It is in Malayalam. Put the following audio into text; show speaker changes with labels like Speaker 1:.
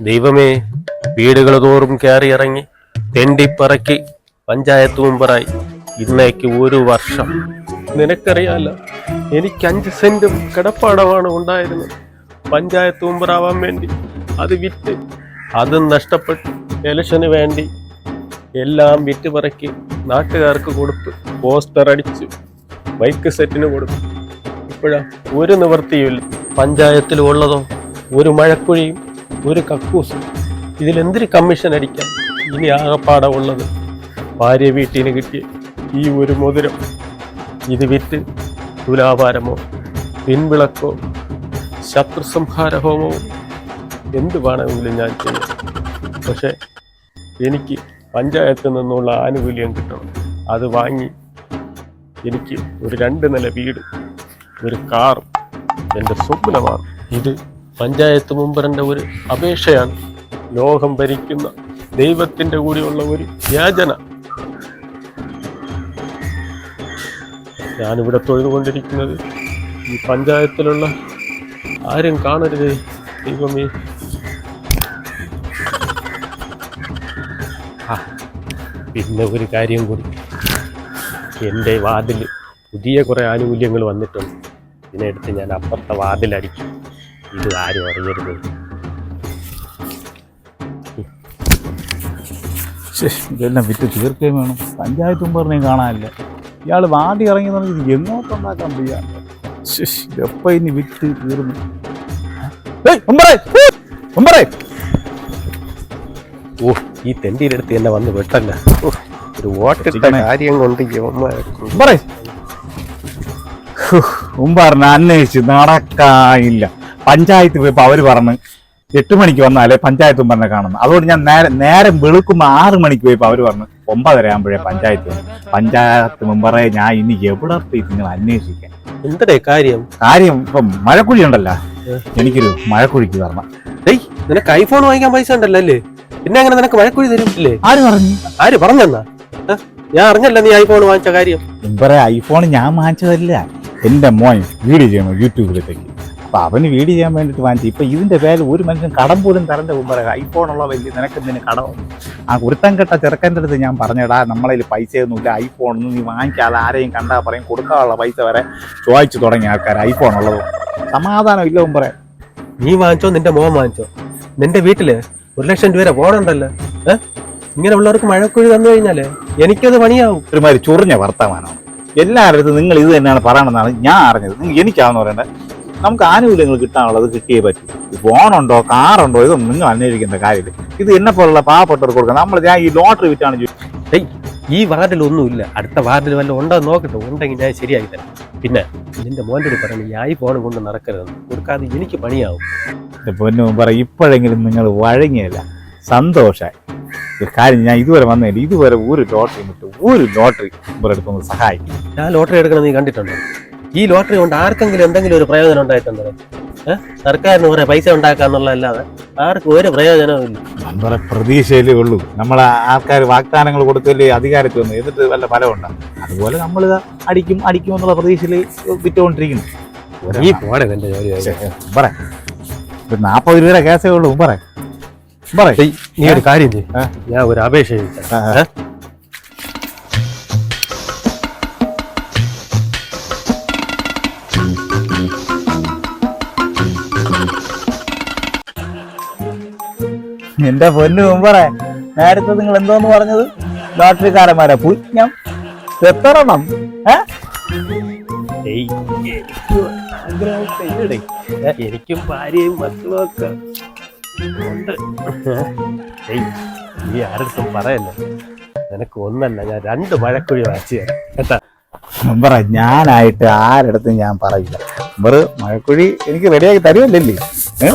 Speaker 1: ദൈവമേ വീടുകൾ തോറും കയറി ഇറങ്ങി തെണ്ടിപ്പറക്കി പഞ്ചായത്ത് മുമ്പറായി ഇന്നേക്ക് ഒരു വർഷം. നിനക്കറിയാലോ എനിക്ക് അഞ്ച് സെന്റും കിടപ്പാടമാണ് ഉണ്ടായിരുന്നത്. പഞ്ചായത്ത് മുമ്പറാവാൻ വേണ്ടി അത് വിറ്റ് അതും നഷ്ടപ്പെട്ടു. ഇലക്ഷന് വേണ്ടി എല്ലാം വിറ്റ് പറക്കി നാട്ടുകാർക്ക് കൊടുത്ത് പോസ്റ്റർ അടിച്ച് ബൈക്ക് സെറ്റിന് കൊടുത്തു. ഇപ്പോഴാ ഒരു നിവൃത്തിയുമില്ല. പഞ്ചായത്തിൽ ഉള്ളതോ ഒരു മഴക്കുഴിയും ഒരു കക്കൂസ്. ഇതിലെന്തൊരു കമ്മീഷൻ അടിക്കാം? ഇനി ആകപ്പാടെ ഉള്ളത് ഭാര്യ വീട്ടിന് കിട്ടി ഈ ഒരു മോതിരം. ഇത് വിറ്റ് തുലാഭാരമോ പിൻവിളക്കോ ശത്രുസംഹാര ഹോമോ എന്ത് വേണമെങ്കിലും ഞാൻ ചെയ്യും. പക്ഷേ എനിക്ക് പഞ്ചായത്തിൽ നിന്നുള്ള ആനുകൂല്യം കിട്ടണം. അത് വാങ്ങി എനിക്ക് ഒരു രണ്ട് നില വീട് ഒരു കാർ എന്റെ സ്വപ്നമാണ്. ഇത് പഞ്ചായത്ത് മെമ്പറിന്റെ ഒരു അപേക്ഷയാണ് ലോകം ഭരിക്കുന്ന ദൈവത്തിന്റെ കൂടിയുള്ള ഒരു യാചന. ഞാനിവിടെ തൊഴുതുകൊണ്ടിരിക്കുന്നത് ഈ പഞ്ചായത്തിലുള്ള ആരും കാണരുത് ദൈവമേ. ആ പിന്നെ ഒരു കാര്യം കൂടി. എന്റെ വാതിൽ പുതിയ കുറേ ആനുകൂല്യങ്ങൾ വന്നിട്ടുണ്ട്. ഇതിനെടുത്ത് ഞാൻ അപ്പുറത്തെ വാർഡിലടിക്കും ഇത് ആരും അറിയരുത്.
Speaker 2: ഇതെല്ലാം വിറ്റ് തീർക്കുകയും വേണം. പഞ്ചായത്ത് മെമ്പറിനെയും കാണാനില്ല. ഇയാൾ വാടി ഇറങ്ങി തുടങ്ങി എങ്ങോട്ടുണ്ടാക്കാൻ വയ്യ? എപ്പ ഇനി വിറ്റ് തീർന്നു.
Speaker 1: ഓ ഈ തെണ്ടിയുടെ അടുത്ത് എന്നെ വന്ന് വെട്ടല്ല. ഒരു വോട്ടിട്ട. കാര്യം കൊണ്ട്
Speaker 2: മെമ്പറിനെ അന്വേഷിച്ച് നടക്കാനില്ല പഞ്ചായത്ത് പോയപ്പോ അവർ പറഞ്ഞ് എട്ട് മണിക്ക് വന്നാലേ പഞ്ചായത്തും പറഞ്ഞ കാണുന്നു. അതുകൊണ്ട് ഞാൻ നേരെ നേരം വെളുക്കുമ്പോ ആറ് മണിക്ക് പോയപ്പോ അവർ പറഞ്ഞു ഒമ്പതര ആകുമ്പോഴേ പഞ്ചായത്ത് പഞ്ചായത്ത് മെമ്പറെ ഞാൻ ഇനി എവിടെ നിങ്ങൾ അന്വേഷിക്കാൻ?
Speaker 1: എന്തടേ കാര്യം?
Speaker 2: കാര്യം ഇപ്പം മഴക്കുഴി ഉണ്ടല്ലോ. എനിക്കൊരു മഴക്കുഴിക്ക് തരണം
Speaker 1: ഏയ് നിനക്ക് ഐഫോൺ വാങ്ങിക്കാൻ പൈസ ഉണ്ടല്ലോ അല്ലേ? പിന്നെ അങ്ങനെ നിനക്ക് മഴക്കുഴി തരും ഇല്ലേ?
Speaker 2: ആര് പറഞ്ഞു?
Speaker 1: ആര് പറഞ്ഞെന്നാ? ഞാൻ അറിഞ്ഞല്ല നീ ഐഫോൺ വാങ്ങിച്ച കാര്യം.
Speaker 2: മുമ്പറേ ഐഫോൺ ഞാൻ വാങ്ങിച്ചതല്ല. എന്റെ മോൻ വീഡിയോ ചെയ്യണം യൂട്യൂബിലേക്ക് അപ്പൊ അവന് വീട് ചെയ്യാൻ വേണ്ടിട്ട് വാങ്ങിച്ചു ഇപ്പൊ ഇതിന്റെ പേര് ഒരു മനുഷ്യൻ കടം പോലും തരണ്ട മുമ്പറ ഐഫോണുള്ള വലിയ നിനക്ക് എന്തിന് കടം? ആ കുരുത്തം കെട്ട ചെറുക്കന്റെ അടുത്ത് ഞാൻ പറഞ്ഞടാ നമ്മളതിൽ പൈസയൊന്നുമില്ല ഐഫോണൊന്നും നീ വാങ്ങിക്കാതെ ആരെയും കണ്ടാൽ പറയും കൊടുക്കാനുള്ള പൈസ വരെ ചോദിച്ചു തുടങ്ങിയ ആൾക്കാർ ഐഫോൺ ഉള്ളത് സമാധാനം ഇല്ല മുമ്പറേ
Speaker 1: നീ വാങ്ങിച്ചോ നിന്റെ മോൻ വാങ്ങിച്ചോ? നിന്റെ വീട്ടിൽ ഒരു ലക്ഷം രൂപ പോണുണ്ടല്ലോ ഏഹ് ഇങ്ങനെ ഉള്ളവർക്ക് മഴക്കുഴി തന്നു കഴിഞ്ഞാൽ എനിക്കത് പണിയാവും.
Speaker 2: ഒരുമാതിരി ചൊറിഞ്ഞ വർത്തമാനമാണ്. എല്ലാവരുടെ നിങ്ങൾ ഇത് തന്നെയാണ് പറയണമെന്നാണ് ഞാൻ അറിഞ്ഞത്. എനിക്കാണെന്ന് പറയണ്ടേ? നമുക്ക് ആനുകൂല്യങ്ങൾ കിട്ടാനുള്ളത് കിട്ടിയേ പറ്റൂ. ഫോണുണ്ടോ കാറുണ്ടോ ഇതൊന്നും നിങ്ങൾ അന്വേഷിക്കേണ്ട കാര്യമില്ല. ഇത് എന്നെ പോലുള്ള പാവപ്പെട്ടവർക്ക് കൊടുക്കാം നമ്മൾ ഞാൻ ഈ ലോട്ടറി വിറ്റാണ്
Speaker 1: ചോദിച്ചു ഈ വാർഡിൽ ഒന്നുമില്ല അടുത്ത വാർഡിൽ വല്ല ഉണ്ടോ നോക്കട്ടെ. ഉണ്ടെങ്കിൽ ഞാൻ ശരിയാക്കി തരാം. പിന്നെ നിന്റെ മോന്റെ ഒരു പറഞ്ഞു ഈ ഐഫോൺ കൊണ്ട് നടക്കരുതെന്ന്. കൊടുക്കാതെ എനിക്ക് പണിയാവും.
Speaker 2: പൊന്നു പറ ഇപ്പോഴെങ്കിലും നിങ്ങൾ വഴങ്ങിയല്ല സന്തോഷമായി കാര്യം ഞാൻ ഇതുവരെ വന്നില്ല ഇതുവരെ ഒരു ലോട്ടറി വിട്ടു ഒരു ലോട്ടറി ഇവരുടെ അടുത്തൊന്ന് സഹായിക്കും.
Speaker 1: ഞാൻ ലോട്ടറി എടുക്കണം നീ കണ്ടിട്ടുണ്ടോ? ഈ ലോട്ടറി കൊണ്ട് ആർക്കെങ്കിലും എന്തെങ്കിലും ഒരു പ്രയോജനം ഉണ്ടായിട്ടുണ്ടോ? സർക്കാരിന് കുറെ പൈസ ഉണ്ടാക്കാന്നുള്ളതല്ലാതെ ആർക്കും ഒരു പ്രയോജനവും ഇല്ല.
Speaker 2: നമ്മുടെ പ്രതീക്ഷയിലേ ഉള്ളൂ. നമ്മൾ ആൾക്കാർ വാഗ്ദാനങ്ങൾ കൊടുക്കല്ലേ അധികാരത്തിൽ വന്നു. എന്നിട്ട് വല്ല ഫലമുണ്ട് അതുപോലെ നമ്മൾ അടിക്കും അടിക്കും എന്നുള്ള പ്രതീക്ഷയിൽ വിറ്റുകൊണ്ടിരിക്കുന്നു.
Speaker 1: ഈ പോടെ എന്റെ ജോലി
Speaker 2: പറ നാപ്പത് രൂപ രൂപയുടെ കേസേ ഉള്ളൂ പറ പറ
Speaker 1: നീ ഒരു കാര്യം ചെയ്യ്. ഞാൻ ഒരു അപേക്ഷ എഴുതിത്തരാം.
Speaker 2: എന്റെ പൊന്നു മുമ്പറേ നേരത്തെ നിങ്ങൾ എന്തോന്ന് പറഞ്ഞത്? ലോട്ടറിക്കാരന്മാരെ പുജ്ഞം
Speaker 1: ഏയ്, എനിക്കും ഭാര്യയും മക്കളും ഒക്കെ ഉണ്ട്. നീ ആരടുത്തും പറയല്ലേ? നിനക്ക് ഒന്നല്ല ഞാൻ രണ്ട് മഴക്കുഴി വാങ്ങിച്ചു തരാം കേട്ടാ?
Speaker 2: മെമ്പറ ഞാനായിട്ട് ആരടുത്തും ഞാൻ പറയില്ല. മെമ്പറ് മഴക്കുഴി എനിക്ക് റെഡിയാക്കി തരുമല്ലേ ഏ?